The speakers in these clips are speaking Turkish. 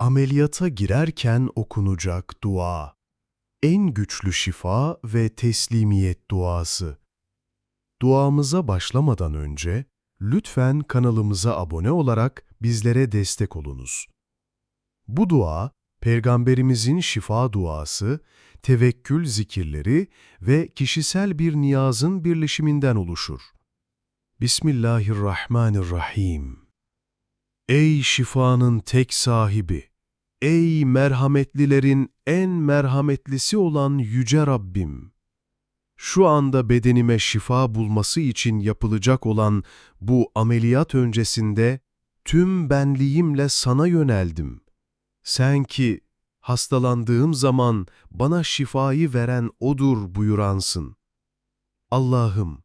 Ameliyata girerken okunacak dua. En güçlü şifa ve teslimiyet duası. Duamıza başlamadan önce lütfen kanalımıza abone olarak bizlere destek olunuz. Bu dua, Peygamberimizin şifa duası, tevekkül zikirleri ve kişisel bir niyazın birleşiminden oluşur. Bismillahirrahmanirrahim. Ey şifanın tek sahibi! Ey merhametlilerin en merhametlisi olan Yüce Rabbim! Şu anda bedenime şifa bulması için yapılacak olan bu ameliyat öncesinde tüm benliğimle sana yöneldim. Sen ki hastalandığım zaman bana şifayı veren O'dur buyuransın. Allah'ım,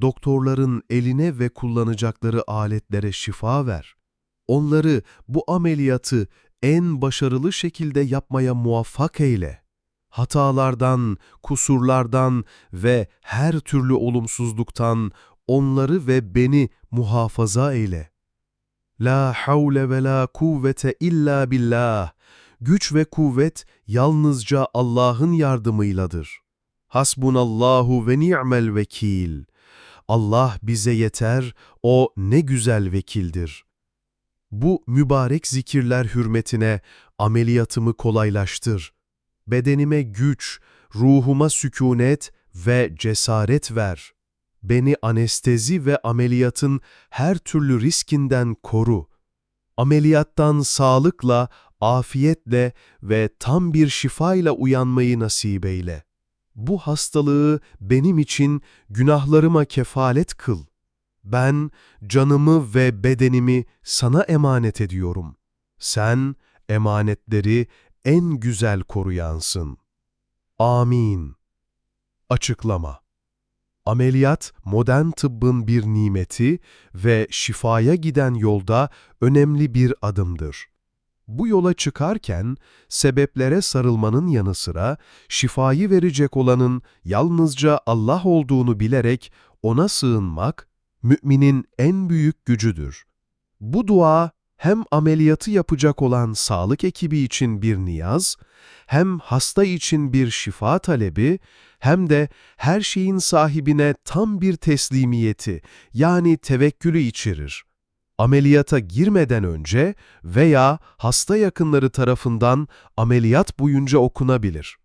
doktorların eline ve kullanacakları aletlere şifa ver. Onları bu ameliyatı en başarılı şekilde yapmaya muvaffak eyle. Hatalardan, kusurlardan ve her türlü olumsuzluktan onları ve beni muhafaza eyle. La havle ve la kuvvete illa billah. Güç ve kuvvet yalnızca Allah'ın yardımıyladır. Hasbunallahu ve ni'mel vekil. Allah bize yeter, O ne güzel vekildir. Bu mübarek zikirler hürmetine ameliyatımı kolaylaştır. Bedenime güç, ruhuma sükunet ve cesaret ver. Beni anestezi ve ameliyatın her türlü riskinden koru. Ameliyattan sağlıkla, afiyetle ve tam bir şifayla uyanmayı nasip eyle. Bu hastalığı benim için günahlarıma kefalet kıl. Ben canımı ve bedenimi sana emanet ediyorum. Sen emanetleri en güzel koruyansın. Amin. Açıklama Ameliyat, modern tıbbın bir nimeti ve şifaya giden yolda önemli bir adımdır. Bu yola çıkarken sebeplere sarılmanın yanı sıra şifayı verecek olanın yalnızca Allah olduğunu bilerek ona sığınmak, müminin en büyük gücüdür. Bu dua hem ameliyatı yapacak olan sağlık ekibi için bir niyaz, hem hasta için bir şifa talebi, hem de her şeyin sahibine tam bir teslimiyeti yani tevekkülü içerir. Ameliyata girmeden önce veya hasta yakınları tarafından ameliyat boyunca okunabilir.